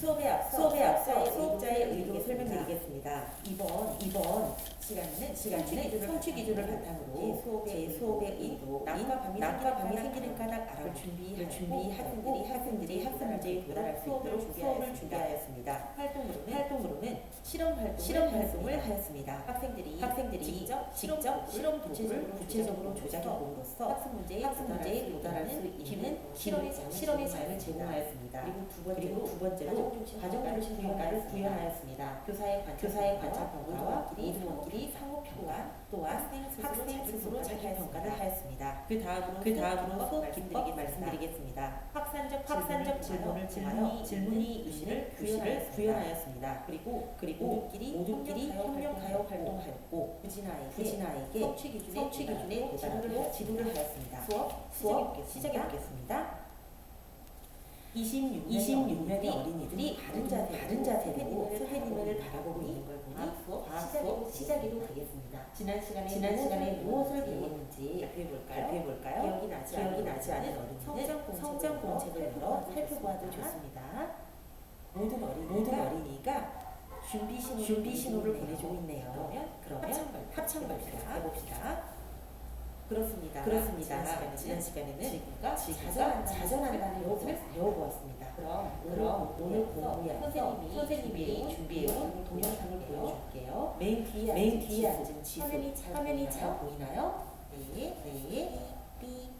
수업에 앞서 수업에 앞서 수업자의 의도 설명드리겠습니다. 이번 이번 시간에는 시간에는 성취 기준을 바탕으로 제 수업의 의도 낮과 밤이 낮과 밤이 생기는 까닭 알아볼 알아볼 준비하고 준비 학생들이 학생들이 학습 문제에 도달할 수 있도록 수업을 준비하였습니다. 활동으로는 활동으로는 실험 활동을 실험 활동을 하였습니다. 학생들이 학생들이 직접 직접 실험 도구를 구체적으로 조작해 조작해 봄으로써 학습 문제에 학습 문제에 도달할 수 있는 실험의 실험의 실험의 장을 장을 제공하였습니다. 그리고 두 번째로 두 번째로 가정 가정 중심 중심 평가를 구현하였습니다. 교사의 관찰 교사의 관찰 평가와 모두끼리 상호 평가 또한 학생 스스로 자기 평가를 하였습니다. 그 다음으로 그 다음으로 수업 기법 말씀드리겠습니다. 확산적 확산적 질문을 통하여 질문이 의식을 의식을 구현하였습니다. 그리고 그리고 모두끼리 모두끼리 협력하여 활동하였고 부진아에게 부진아에게 성취 기준에 성취 기준에 지도를 도달하도록 지도를 하였습니다. 수업 시작해 보겠습니다. 시작해보겠습니다. 26년의 26년의 어린이들이 바른 자세, 바른 자세로 선생님을 바라보고 있는 걸 보니 과학 수업 과학 시작이 수업 시작이 되겠습니다. 지난 시간에 지난 시간에 무엇을 배웠는지 발표해 볼까요? 기억이 나지 기억이 나지 않은 어린이는 성장 공책을 열어 살펴보아도 좋습니다. 모든 어린이가, 모든 어린이가 준비 신호를, 준비 신호를 보내주고 있네요. 그러면 합창 발표 해봅시다. 그렇습니다. 그렇습니다. 지난 지난 시간에는 시간에는 지구가 자전한다는 자전한다는 것을 배워보았습니다. 그럼 그럼 오늘 공부에서 선생님이 선생님이 준비해온 동영상을 보여줄게요. 맨 뒤에 맨 뒤에 지수. 앉은 지수. 화면이 잘 화면이 보이나요? 잘 보이나요? 네, 네. 삐.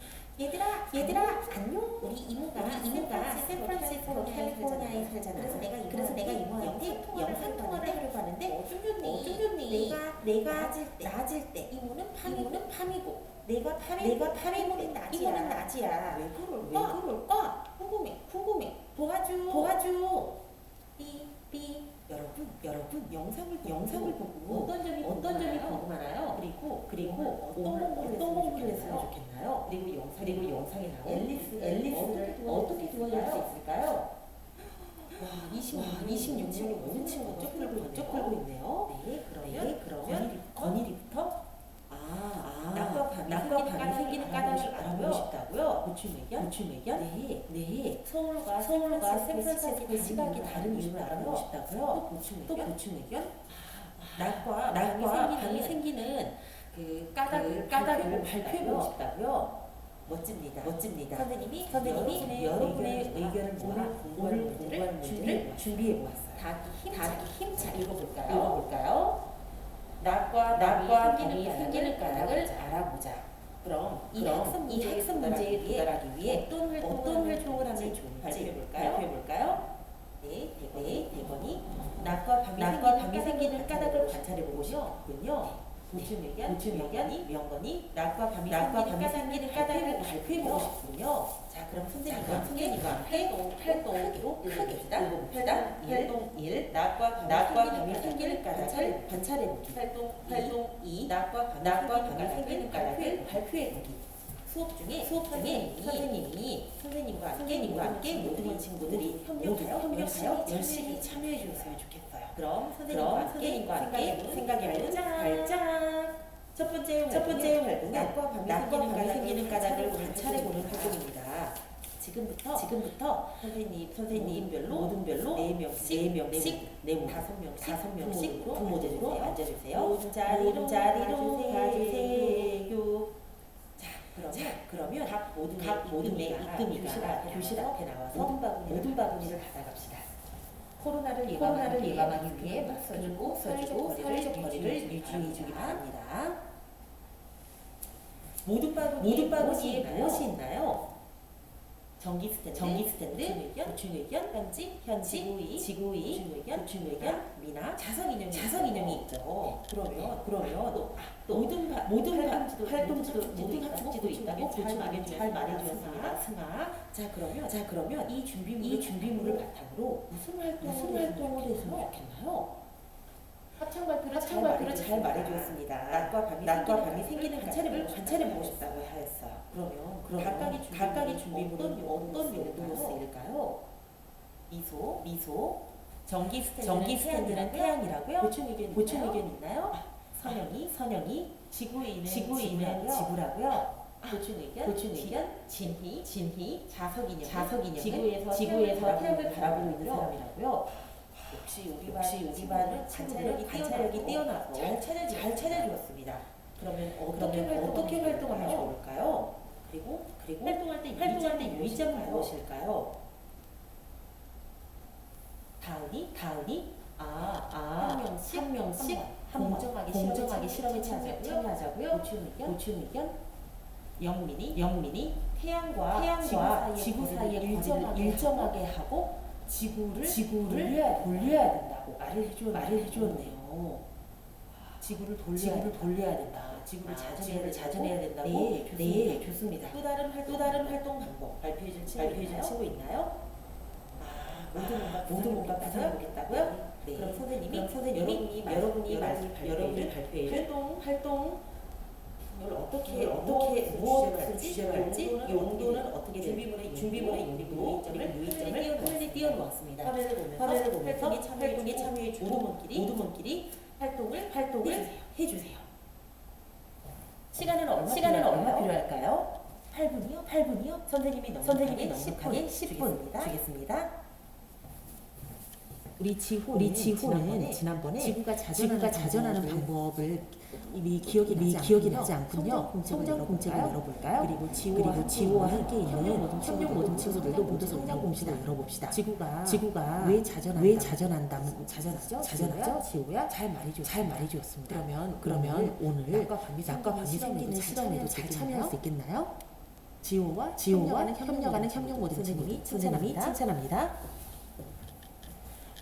얘들아, 얘들아, 안녕. 우리 이모가 우리 이모가 샌프란시스코 캘리포니아에 살잖아. 그래서 내가 그래서 내가 이모한테 영상 통화를 하려고 하는데 어좀 좋니? 내가 내가 낮을 때 낮을 때 이모는 밤이고 이모는 밤이고 내가 밤에 내가 밤에 이모는 낮이야. 이모는 낮이야. 왜 그럴 왜 빠, 그럴까? 궁금해 궁금해 도와줘 도와줘. 삐 삐 여러분, 여러분 영상을 보고 영상을 보고 어떤 점이 어떤 점이 궁금하나요? 그리고 그리고 어떤 공부를 어떤 공부를 했으면 좋겠나요? 그리고 영상 그리고 영상에 나온 앨리스 앨리스를 어떻게 도와줄 수 있을까요? 와 와, 26년 26년이 모든 친구가 번쩍 손을 들고 번쩍 있네요. 들고 있네요. 네 그러면 네, 그러면 건일이부터 아, 아, 낮과 밤이 낮과 생기는 밤이 생기는 까닭을 까닭을 싶다고요? 고충 의견 고충 의견? 네. 네. 서울과 서울과 샌프란시스코 샌프란시스코 시각이 다른 이유를 알아보고 또 싶다고요? 고충 또 고충 의견? 낮과 낮과 밤이 생기는 생기는 그 까닭을 까닭을 까닭을 발표해 발표해보고 보고 싶다고요? 멋집니다. 멋집니다. 선생님이 선생님이 여러분의 의견을 모아 오늘 공부할 문제를 준비해 보았어요. 다다 힘차게 힘차게 읽어볼까요? 읽어볼까요? 낮과 낮과 밤이 생기는 까닭을 알아보자. 그럼 이 그럼 학습 이 문제에 학습 문제에 도달하기 위해 어떤 활동을 어떤 활동을 하면 좋을지 좋을지 발표해 볼까요? 발표해 볼까요? 네, 네, 대건이 낮과 밤이 낮과 생기는 밤이 생기는 까닭을 관찰해 관찰해 보고 싶군요. 고충 의견, 명견이 의견이 명건이 낮과 밤이 낮과 밤이 생기는 까닭을 보고 발표해보고 싶군요. 자, 그럼 자, 선생님과 선생님과 함께 활동, 활동 활동 크게. 읽어봅시다. 활동 1. 낮과 낮과 밤이 생기는 까닭을 관찰해보기. 활동 활동 2. 2. 낮과 낮과 밤이 생기는 까닭을 발표해 발표해보기. 수업 중에 수업 중에 선생님이 선생님과 함께 선생님과 함께 모든 친구들이 협력하여 협력하여 열심히 참여해 주었으면 좋겠어요. 그럼 선생님과 함께 생각해보는 발작. 발작. 첫 번째 첫 번째 활동은 낮과 밤이 생기는 까닭을 관찰해보는 관찰해 보는 활동입니다. 지금부터 지금부터 선생님 선생님별로 모든별로 네 명씩 네네 명씩 명씩 네 모- 다섯 명씩 다섯 명씩 부모들로 부모들로 앉아주세요. 자리로 자리로 가주세요. 그러면 그러면 각 모둠의 각 모둠의 이끄미가 교실 앞에 나와서 모든 바구니를 받아갑시다. 코로나를 예방하기 예방하기 위해 꼭 써주고 써주고 사회적 거리를 유지해 주기 바랍니다. 모든 바구니에 바구니에 무엇이 있나요? 전기 스탠드, 전기 스탠드, 고충 의견, 현지, 현지, 지구의, 지구의, 고충 의견, 고충 의견, 미나, 자석 인형이 자석 인형이 있죠. 있죠. 그러면 그러면 또, 또 모든 활동지도, 활동지도 모든 학습지도 있다고 잘 말해주었습니다. 말해주었습니다. 승아. 자 그러면 자 그러면 이 준비물을 이 준비물을 바탕으로 무슨 무슨 활동을 했으면 좋겠나요? 합창 발표를 합창 발표를 잘 말해주었습니다. 낮과 밤이 낮과 밤이 생기는 관찰해보고 관찰해보고 관찰해 보고 싶다고 하였어요. 그러면 그럼 각각의 준비물은 각각의 준비물은 어떤 용도로 쓰일까요? 미소, 미소, 전기 스탠드는, 태양이라고요? 고충 의견 있나요? 의견 있나요? 선영이, 선영이, 지구에 있는 지구라고요? 보충 의견, 보충 진- 의견, 진희, 진희, 자석 인형, 자석 인형, 지구에서 지구에서 태양을 바라보고 있는 사람이라고요. 혹시 우리 반 우리 반은 관찰력이 관찰력이 뛰어나서 잘 찾아주 잘 찾아주었습니다. 그러면 어떻게 어떻게 활동하면 좋을까요? 그리고 그리고 활동할 때 활동할 때 유의점은 무엇일까요? 다은이? 다은이? 아, 아, 한 명씩, 한 명씩? 한 번, 공정하게 공정하게 실험에 참여하자고요. 보충 의견, 보충 의견, 영민이 영민이, 태양과 태양과 지구 사이의 거리를 일정하게 하고 지구를 지구를 돌려야, 돌려야 된다고 말을 해주 말을 해주었네요. 지구를 돌려야, 돌려야 된다. 지구를 아, 자전해야, 자전해야 된다고. 네, 좋습니다. 네, 좋습니다. 또 다른 활동, 또 다른 활동 방법 발표해 줄 친구 발표해 줄 친구 있나요? 아, 모두 뭔가 모두 뭔가 부상 보겠다고요? 네. 그럼 선생님이 그럼 선생님이 여러분이 여러분이 말- 말- 여러분이 여러분이 발표해 활동 활동 이걸 어떻게 이걸 어떻게 무엇을 무엇을 주제로 주제로 할지, 용도는 어떻게 준비물의 준비물의 용도, 그리고 유의점을 화면에 띄워놓았습니다. 화면을 보면서 화면을 보면서 활동에 참여해 활동에 참여해 주고 모두문끼리 모두문끼리 활동을 활동을 해주세요. 시간은 얼마 시간은? 얼마 필요할까요? 8분이요? 8분이요? 선생님이 넉넉하게 선생님이 10분, 넉넉하게 10분 주겠습니다. 우리 지호는, 우리 지호는 지난번에, 지구가 지구가 자전하는, 자전하는 방법을 이미 기억이 나지 기억이. 나지 않군요. 성장 공책을 열어볼까요? 그리고 지호와, 그리고 지호와 함께 있는 협력 모든 친구들도 모두 성장 공식을 열어봅시다. 지구가 지구가 왜 자전한다? 왜 자전한다면 자전하죠? 자전하죠? 지호야 잘 말해줘 잘 말해주었습니다. 그러면 그러면 오늘 낮과 밤이 낮과 밤이 생기는 실험에도 잘잘 참여할 수수 있겠나요? 지호와 지호와 협력하는 협력 모든 친구들이 칭찬합니다. 칭찬합니다.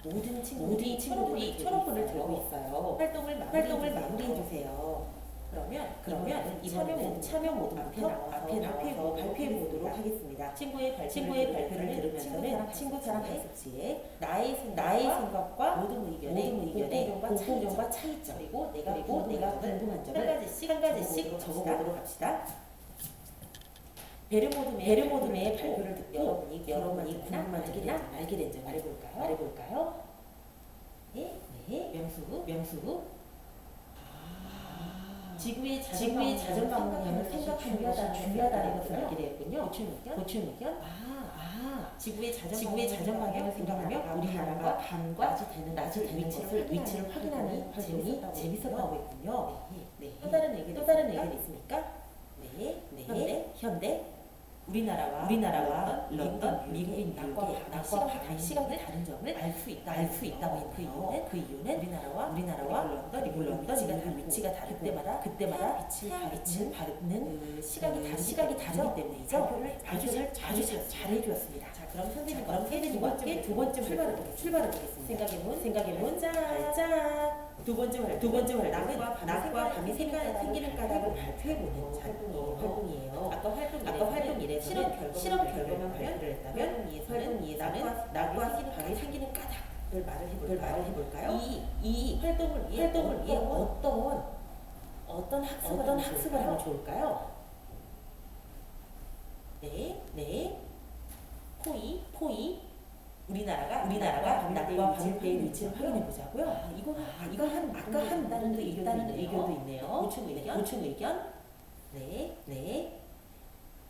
모든 친구들이 친구들이 초록불을 들고 있어요. 활동을 활동을 마무리해 주세요. 그러면 그러면 이번에는 참여 모드부터 앞에 나와서 발표해 보도록 하겠습니다. 친구의 친구의 발표를 들으면서는 친구 사랑 학습지에 나의 생 나의 생각과 모든 의견의 모든 의견의 공통점과 차이점 그리고 내가 그리고 내가 궁금한 점을 한 가지씩 한 가지씩 적어보도록 합시다. 베르모드메 베르모드메의 발표를 듣고 여러분이 여러분이 궁금한 점이나 알게 된점 말해볼까요? 말해볼까요? 네, 네. 명수, 명수. 지구의 자전 지구의 자전 자전 방향을 방향을 생각하는 것이 중요하다는 것을 알게 되었군요. 보충 의견, 보충 의견. 아, 아. 지구의 자전 지구의 자전 방향을 생각하며 우리 나라가 밤과 낮이 되는 낮이 되는 위치를 위치를 확인하는 활동이 재밌었다고 했군요. 네, 네. 또 다른 의견 또 다른 의견 있습니까? 네, 네. 현대, 현대. 우리나라와 우리나라와 런던, 미국인 낮과 밤의 시각이 다른 점을 알 수 있다 알 수 있다고 했고 그 이유는 그 이유는 우리나라와 우리나라와 런던, 미국 런던 위치가 다르 위치가 다를 때마다 그때마다 빛을 빛을 바르는 그 시각이 다르 시각이 다르기 때문이죠. 아주 아주 잘 잘해주었습니다. 자 그럼 선생님 그럼 선생님과 함께 두 번째 출발해 보겠습니다. 생각해본 생각해본 자. 두 번째 활동, 두 번째 활동은 낮과 밤이 생기는, 생기는 까닭을 발표해보는 활동이에요. 활동이에요. 아까 활동 아까 활동 일에서는 실험 결과 실험 결과만 발표를 했다면 활동 2에서는 낮과 밤이 생기는 까닭을 말을 해볼까요? 말을 해볼까요? 이, 이 활동을 위해 활동을 위해 어떤 어떤 학습을 어떤 학습을 하면 좋을까요? 네, 네. 포이, 포이. 우리나라가 우리나라가 밤일 때의 위치를 확인해 보자고요. 아, 이거는 아까 한 아까 한 다른 의견도 의견도 있네요. 보충 의견, 보충 의견. 네, 네.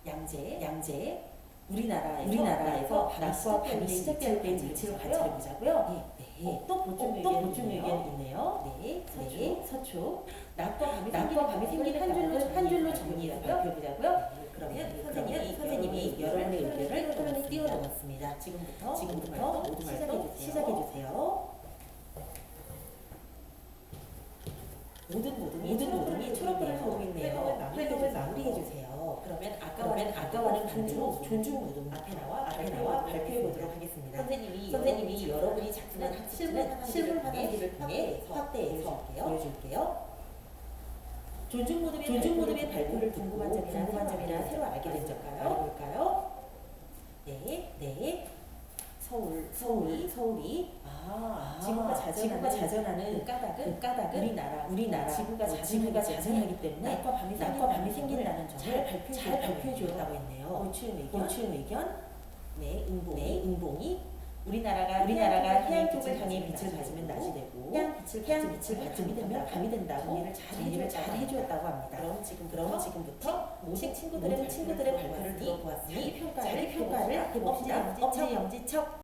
양재, 양재. 우리나라에서 우리나라에서 낮과 밤이 시작될 때의 위치를 관찰해 보자고요. 네, 네. 또 보충 의견, 또 보충 의견 있네요. 네, 네. 서초. 낮과 밤이 낮과 밤이 생기는 한 줄로 한 줄로 정리해서 발표해 보자고요. 그러면 선생님이 선생님이 여러분의 의견을 표현에 띄워 넣었습니다. 지금부터 지금부터 모두 활동 시작해 주세요. 모든 모든이 모든 모든이 초록불을 켜고 있네요. 활동을 마무리해 주세요. 그러면 아까와는 아까와는 반대로 존중 모든 앞에 나와 앞에 나와 발표해 보도록 하겠습니다. 선생님이 선생님이 여러분이 작성한 학습지는 실물 하나기를 통해 확대해서 보여줄게요. 존중 모드의 존중 모드의 발표를 궁금한 점이나 궁금한 점이나 새로 알게 된 점가요? 알아볼까요? 네, 네. 서울, 서울, 서울이 아, 지구가 자전하는, 지구가 자전하는 까닭은 그 까닭은 우리나라, 우리나라 지구가 자전하기, 지구가 자전하기 때문에 낮과 밤이 낮과 밤이 생긴다는 점을 잘 발표해 주었다고 했네요. 보충 의견, 보충 의견. 네, 응봉, 네, 응봉이 우리나라가 우리나라가 해안 쪽을 향해 빛을 가지면 낮이 되고 해안 빛을 해안 빛을 받지 못하면 밤이 된다고 정리를 잘 정리를 잘 해주었다고 합니다. 그럼 지금 그럼 지금부터 모식 친구들의 친구들의 발표를 들어보았으니 자기 평가를 해봅시다. 엄지 엄지척